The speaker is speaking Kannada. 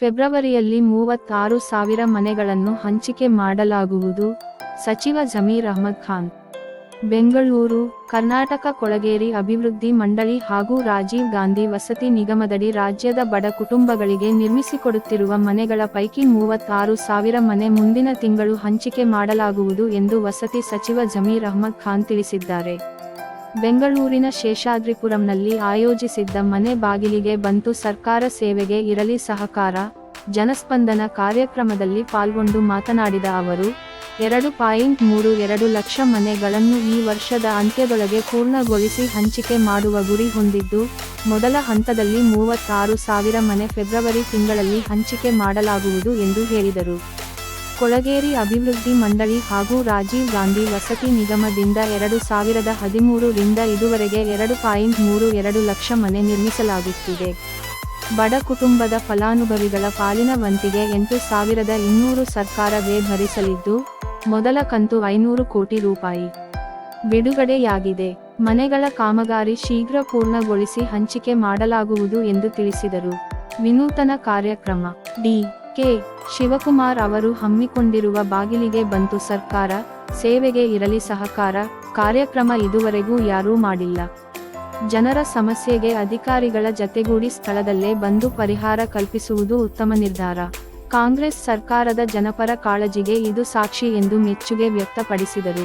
ಫೆಬ್ರವರಿಯಲ್ಲಿ ಮೂವತ್ತಾರು ಸಾವಿರ ಮನೆಗಳನ್ನು ಹಂಚಿಕೆ ಮಾಡಲಾಗುವುದು. ಸಚಿವ ಜಮೀರ್ ಅಹ್ಮದ್ ಖಾನ್, ಬೆಂಗಳೂರು, ಕರ್ನಾಟಕ ಕೊಳಗೇರಿ ಅಭಿವೃದ್ಧಿ ಮಂಡಳಿ ಹಾಗೂ ರಾಜೀವ್ ಗಾಂಧಿ ವಸತಿ ನಿಗಮದಡಿ ರಾಜ್ಯದ ಬಡ ಕುಟುಂಬಗಳಿಗೆ ನಿರ್ಮಿಸಿಕೊಡುತ್ತಿರುವ ಮನೆಗಳ ಪೈಕಿ ಮೂವತ್ತಾರು ಸಾವಿರ ಮನೆ ಮುಂದಿನ ತಿಂಗಳು ಹಂಚಿಕೆ ಮಾಡಲಾಗುವುದು ಎಂದು ವಸತಿ ಸಚಿವ ಜಮೀರ್ ಅಹ್ಮದ್ ಖಾನ್ ತಿಳಿಸಿದ್ದಾರೆ. ಬೆಂಗಳೂರಿನ ಶೇಷಾದ್ರಿಪುರಂನಲ್ಲಿ ಆಯೋಜಿಸಿದ್ದ ಮನೆ ಬಾಗಿಲಿಗೆ ಬಂತು ಸರ್ಕಾರ ಸೇವೆಗೆ ಇರಲಿ ಸಹಕಾರ, ಜನಸ್ಪಂದನ ಕಾರ್ಯಕ್ರಮದಲ್ಲಿ ಪಾಲ್ಗೊಂಡು ಮಾತನಾಡಿದ ಅವರು, ಎರಡು ಪಾಯಿಂಟ್ ಮೂರು ಎರಡು ಲಕ್ಷ ಮನೆಗಳನ್ನು ಈ ವರ್ಷದ ಅಂತ್ಯದೊಳಗೆ ಪೂರ್ಣಗೊಳಿಸಿ ಹಂಚಿಕೆ ಮಾಡುವ ಗುರಿ ಹೊಂದಿದ್ದು, ಮೊದಲ ಹಂತದಲ್ಲಿ ಮೂವತ್ತಾರು ಸಾವಿರ ಮನೆ ಫೆಬ್ರವರಿ ತಿಂಗಳಲ್ಲಿ ಹಂಚಿಕೆ ಮಾಡಲಾಗುವುದು ಎಂದು ಹೇಳಿದರು. ಕೊಳಗೇರಿ ಅಭಿವೃದ್ಧಿ ಮಂಡಳಿ ಹಾಗೂ ರಾಜೀವ್ ಗಾಂಧಿ ವಸತಿ ನಿಗಮದಿಂದ ಎರಡು ಸಾವಿರದ ಹದಿಮೂರು ರಿಂದ ಇದುವರೆಗೆ ಎರಡು ಪಾಯಿಂಟ್ ಮೂರು ಎರಡು ಲಕ್ಷ ಮನೆ ನಿರ್ಮಿಸಲಾಗುತ್ತಿದೆ. ಬಡ ಕುಟುಂಬದ ಫಲಾನುಭವಿಗಳ ಪಾಲಿನ ವಂತಿಗೆ ಎಂಟು ಸಾವಿರದ ಇನ್ನೂರು ಸರ್ಕಾರವೇ ಭರಿಸಲಿದ್ದು, ಮೊದಲ ಕಂತು ಐನೂರು ಕೋಟಿ ರೂಪಾಯಿ ಬಿಡುಗಡೆಯಾಗಿದೆ. ಮನೆಗಳ ಕಾಮಗಾರಿ ಶೀಘ್ರ ಪೂರ್ಣಗೊಳಿಸಿ ಹಂಚಿಕೆ ಮಾಡಲಾಗುವುದು ಎಂದು ತಿಳಿಸಿದರು. ವಿನೂತನ ಕಾರ್ಯಕ್ರಮ, ಡಿ. ಕೆ. ಶಿವಕುಮಾರ್ ಅವರು ಹಮ್ಮಿಕೊಂಡಿರುವ ಬಾಗಿಲಿಗೆ ಬಂತು ಸರ್ಕಾರ, ಸೇವೆಗೆ ಇರಲಿ ಸಹಕಾರ, ಕಾರ್ಯಕ್ರಮ ಇದುವರೆಗೂ ಯಾರೂ ಮಾಡಿಲ್ಲ. ಜನರ ಸಮಸ್ಯೆಗೆ ಅಧಿಕಾರಿಗಳ ಜತೆಗೂಡಿ ಸ್ಥಳದಲ್ಲೇ ಬಂದು ಪರಿಹಾರ ಕಲ್ಪಿಸುವುದು ಉತ್ತಮ ನಿರ್ಧಾರ. ಕಾಂಗ್ರೆಸ್ ಸರ್ಕಾರದ ಜನಪರ ಕಾಳಜಿಗೆ ಇದು ಸಾಕ್ಷಿ ಎಂದು ಮೆಚ್ಚುಗೆ ವ್ಯಕ್ತಪಡಿಸಿದರು.